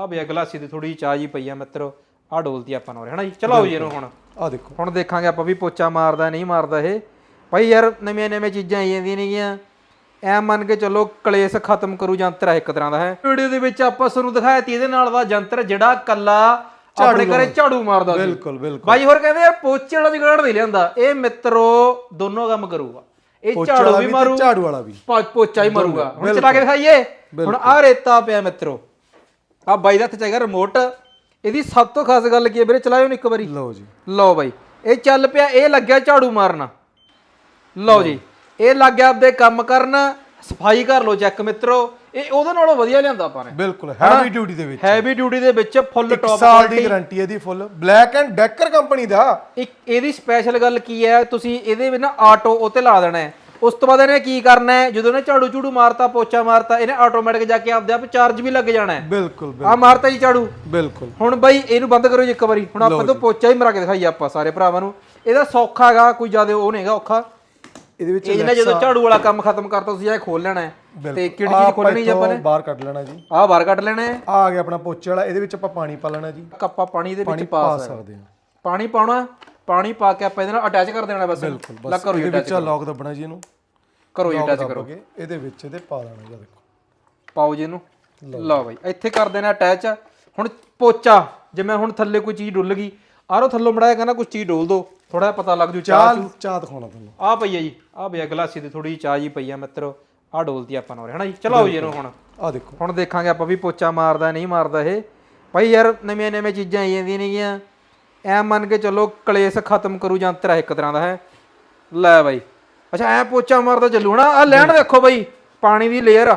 ਆ ਬਿਆ ਗਲਾਸੀ ਦੀ ਥੋੜੀ ਚਾਹ ਜੀ ਪਈ ਆ ਮਿੱਤਰੋ ਆ ਡੋਲਤੀ ਆਪਾਂ ਨੂੰ ਹਨਾ ਜੀ। ਚਲਾਓ ਜੀ ਇਹਨੂੰ ਹੁਣ। ਆ ਦੇਖੋ। ਹੁਣ ਦੇਖਾਂਗੇ ਆਪਾਂ ਵੀ ਪੋਚਾ ਮਾਰਦਾ ਨਹੀਂ ਮਾਰਦਾ ਇਹ। ਭਾਈ ਯਾਰ ਨਵੀਆਂ ਨਵੀਆਂ ਚੀਜ਼ਾਂ ਆਈ ਜਾਂਦੀਆਂ ਨੇਗੀਆਂ। ਐ ਮੰਨ ਕੇ ਚੱਲੋ ਕਲੇਸ਼ ਖਤਮ ਕਰੂ ਯੰਤਰ ਹੈ ਇੱਕ ਤਰ੍ਹਾਂ ਦਾ ਹੈ। ਵੀਡੀਓ ਦੇ ਵਿੱਚ ਆਪਾਂ ਤੁਹਾਨੂੰ ਦਿਖਾਇਆ ਤੀ ਇਹਦੇ ਨਾਲ ਦਾ ਯੰਤਰ ਜਿਹੜਾ ਕੱਲਾ ਆਪਣੇ ਘਰੇ ਝਾੜੂ ਮਾਰਦਾ ਸੀ। ਬਿਲਕੁਲ ਬਿਲਕੁਲ। ਬਾਈ ਹੋਰ ਕਹਿੰਦੇ ਯਾਰ ਪੋਚੇ ਵਾਲਾ ਜਗੜ ਨਹੀਂ ਲਿਆਂਦਾ। ਇਹ ਮਿੱਤਰੋ ਦੋਨੋਂ ਕੰਮ ਕਰੂਗਾ। ਇਹ ਝਾੜੂ ਵੀ ਵੀ ਮਾਰੂ ਤੇ ਝਾੜੂ ਵਾਲਾ ਵੀ। ਪੋਚਾ ਹੀ ਮਾਰੂਗਾ। ਹੁਣ ਚਲਾ ਕੇ ਦਿਖਾਈਏ। ਹੁਣ ਆ ਰੇਤਾ ਪਿਆ ਮਿੱਤਰੋ। ਆ ਬਾਈ ਦਾ ਹੱਥ ਚ ਹੈਗਾ ਰਿਮੋਟ ਇਹਦੀ ਸਭ ਤੋਂ ਖਾਸ ਗੱਲ ਕੀ ਹੈ ਵੀਰੇ? ਚਲਾਇਓ ਨੂੰ ਇੱਕ ਵਾਰੀ। ਲਓ ਜੀ। ਲਓ ਬਾਈ। ਇਹ ਚੱਲ ਪਿਆ ਇਹ ਲੱਗਿਆ ਝਾੜੂ ਮਾਰਨਾ। ਲਓ ਜੀ। ਇਹ ਲੱਗ ਗਿਆ ਆਪਦੇ ਕੰਮ ਕਰਨ। ਸਫ਼ਾਈ ਕਰ ਲਓ ਚੈੱਕ ਮਿੱਤਰੋ। ਇਹ ਉਹਦੇ ਨਾਲੋਂ ਵਧੀਆ ਲਿਆਂਦਾ ਆਪਾਂ ਨੇ। ਬਿਲਕੁਲ ਹੈਵੀ ਡਿਊਟੀ ਦੇ ਵਿੱਚ। ਹੈਵੀ ਡਿਊਟੀ ਦੇ ਵਿੱਚ ਫੁੱਲ ਟੌਪ ਸਾਲ ਦੀ ਗਾਰੰਟੀ ਇਹਦੀ full Black and Decker company ਦਾ। ਇੱਕ ਇਹਦੀ ਸਪੈਸ਼ਲ ਗੱਲ ਕੀ ਹੈ? ਤੁਸੀਂ ਇਹਦੇ ਵਿੱਚ ਨਾ ਆਟੋ ਉਤੇ ਲਾ ਦੇਣਾ ਹੈ। ਉਸ ਤੋਂ ਬਾਅਦ ਇਹਨੇ ਕੀ ਕਰਨਾ ਹੈ? ਜਦੋਂ ਇਹਨੇ ਝਾੜੂ ਝੂੜੂ ਮਾਰਤਾ ਪੋਚਾ ਮਾਰਤਾ ਇਹਨੇ ਆਟੋਮੈਟਿਕ ਜਾ ਕੇ ਆਪਦੇ ਆਪ ਚਾਰਜ ਵੀ ਲੱਗ ਜਾਣਾ ਹੈ। ਬਿਲਕੁਲ ਆ ਮਾਰਤਾ ਜੀ ਝਾੜੂ। ਬਿਲਕੁਲ। ਹੁਣ ਬਾਈ ਇਹਨੂੰ ਬੰਦ ਕਰੋ ਜੀ ਇੱਕ ਵਾਰੀ। ਹੁਣ ਆਪਾਂ ਤੋਂ ਪੋਚਾ ਹੀ ਮਰਾ ਕੇ ਦਿਖਾਈਏ ਆਪਾਂ ਸਾਰੇ ਭਰਾਵਾਂ ਨੂੰ। ਇਹਦਾ ਸੌਖਾ ਹੈਗਾ ਕੋਈ ਜ਼ਿਆਦਾ ਉਹ ਨਹੀਂਗਾ ਔਖਾ। ਇਹਦੇ ਵਿੱਚ ਇਹ ਜਿਹਨੇ ਜਦੋਂ ਝਾੜੂ ਵਾਲਾ ਕੰਮ ਖਤਮ ਕਰਤਾ ਤੁਸੀਂ ਇਹ ਖੋਲ ਲੈਣਾ ਹੈ। ਤੇ ਕਿਹੜੀ ਚੀਜ਼ ਖੋਲਣੀ ਜੀ ਆਪਾਂ ਨੇ? ਬਾਹਰ ਕੱਢ ਲੈਣਾ ਜੀ। ਆਹ ਬਾਹਰ ਕੱਢ ਲੈਣਾ ਹੈ। ਆ ਗਿਆ ਆਪਣਾ ਪੋਚੇ ਵਾਲਾ ਇਹਦੇ ਵਿੱਚ ਆਪਾਂ ਪਾਣੀ ਪਾ ਲੈਣਾ ਜੀ। ਕੱਪਾ ਪਾਣੀ ਦੇ ਵਿੱਚ ਪਾ ਸਕਦੇ ਹਾਂ। ਪਾਣੀ ਪਾਉਣਾ। ਪਾਣੀ ਪਾ ਕੇ ਆਪਾਂ ਇਹਦੇ ਨਾਲ ਅਟੈਚ ਕਰ ਦੇਣਾ ਬਸ। ਬਿਲਕੁਲ ਬਸ ਕਰੋ ਇਹਦੇ ਵਿੱਚ ਲੌਕ ਦੱਬਣਾ ਜੀ ਇਹਨੂੰ। ਕਰੋ ਜੀ ਅਟੈਚ ਕਰੋ। ਇਹਦੇ ਵਿੱਚ ਇਹਦੇ ਪਾ ਦੇਣਾ ਜੀ ਦੇਖੋ ਪਾਓ ਜੀ ਇਹਨੂੰ। ਲਓ ਬਾਈ ਇੱਥੇ ਕਰ ਦੇਣਾ ਅਟੈਚ ਹੁਣ ਪੋਚਾ ਜਿਵੇਂ ਹੁਣ ਥੱਲੇ ਕੋਈ ਚੀਜ਼ ਡੁੱਲ ਗਈ ਆਰੋ ਥੱਲੋਂ ਮੜਾਇਆ ਕਹਿੰਦਾ ਕੋਈ ਚੀਜ਼ ਡੋਲ ਦੋ ਥੋੜਾ ਪਤਾ ਲੱਗ ਜੂ ਚਾਹ ਚਾਹ ਦਿਖਾਉਣਾ ਤੁਹਾਨੂੰ। ਆ ਪਈ ਜੀ ਆ ਬਿਆ ਗਲਾਸੀ ਦੀ ਥੋੜੀ ਚਾਹ ਜੀ ਪਈ ਆ ਮਿੱਤਰੋ ਆ ਡੋਲਤੀ ਆਪਾਂ ਨੂੰ ਹਨਾ ਜੀ? ਚਲਾਓ ਜੀ ਇਹਨੂੰ ਹੁਣ। ਆ ਦੇਖੋ। ਹੁਣ ਦੇਖਾਂਗੇ ਆਪਾਂ ਵੀ ਪੋਚਾ ਮਾਰਦਾ ਨਹੀਂ ਮਾਰਦਾ ਇਹ। ਭਾਈ ਯਾਰ ਨਵੀਆਂ ਨਵੀਆਂ ਚੀਜ਼ਾਂ ਆਈ ਜਾਂਦੀਆਂ ਨੇਗੀਆਂ। ਐ ਮੰਨ ਕੇ ਚੱਲੋ ਕਲੇਸ਼ ਖਤਮ ਕਰੂ ਯੰਤਰ ਹੈ ਇੱਕ ਤਰ੍ਹਾਂ ਦਾ ਹੈ। ਲੈ ਬਾਈ। ਅੱਛਾ ਐ ਪੋਚਾ ਮਾਰਦਾ ਚੱਲੂ ਹਨਾ। ਆ ਲੈਣ ਦੇਖੋ ਬਾਈ ਪਾਣੀ ਦੀ ਲੇਅਰ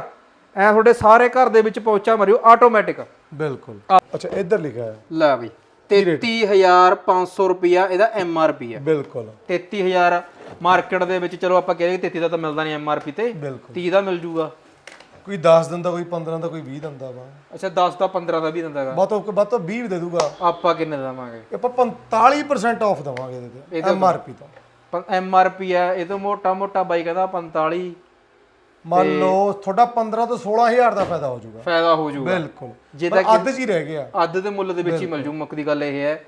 ਐ ਤੁਹਾਡੇ ਸਾਰੇ ਘਰ ਦੇ ਵਿੱਚ ਪੋਚਾ ਮਾਰਿਓ ਆਟੋਮੈਟਿਕ ਬਿਲਕੁਲ। ਅੱਛਾ ਇੱਧਰ ਲਿਖਿਆ ਹੈ। ਲੈ ਬਾਈ। 33500 ਰੁਪਿਆ ਇਹਦਾ ਐਮ ਆਰ ਪੀ ਹੈ ਬਿਲਕੁਲ। 33000 ਮਾਰਕੀਟ ਦੇ ਵਿੱਚ ਚਲੋ ਆਪਾਂ ਕਹਿੰਦੇ 33 ਦਾ ਤਾਂ ਮਿਲਦਾ ਨਹੀਂ ਐਮ ਆਰ ਪੀ ਤੇ। ਬਿਲਕੁਲ। 30 ਦਾ ਮਿਲ ਜੂਗਾ। ਕੋਈ 10 ਦਿੰਦਾ ਕੋਈ 15 ਦਾ ਕੋਈ 20 ਦਿੰਦਾ ਵਾ। ਅੱਛਾ 10 ਦਾ 15 ਦਾ ਵੀ ਦਿੰਦਾ ਹੈਗਾ। ਬਾਤੋਂ ਬਾਤੋਂ 20 ਵੀ ਦੇ ਦੂਗਾ। ਆਪਾਂ ਕਿੰਨੇ ਦੇਵਾਂਗੇ? ਇਹ ਆਪਾਂ 45% ਆਫ ਦਵਾਂਗੇ ਇਹਦੇ ਤੇ ਐਮ ਆਰ ਪੀ ਤੋਂ। ਐਮ ਆਰ ਪੀ ਹੈ ਇਹ ਤੋਂ ਮੋਟਾ ਮੋਟਾ ਬਾਈ ਕਹਿੰਦਾ 45 ਮੰਨ ਲਓ ਤੁਹਾਡਾ 15 ਤੋਂ 16000 ਦਾ ਫਾਇਦਾ ਹੋ ਜਾਊਗਾ। ਫਾਇਦਾ ਹੋ ਜਾਊਗਾ। ਬਿਲਕੁਲ। ਜੇ ਪਰ ਅੱਧ ਹੀ ਰਹਿ ਗਿਆ। ਅੱਧ ਦੇ ਮੁੱਲ ਦੇ ਵਿੱਚ ਹੀ ਮਿਲ ਜੂ ਮੁੱਕ ਦੀ ਗੱਲ ਇਹ ਹੈ।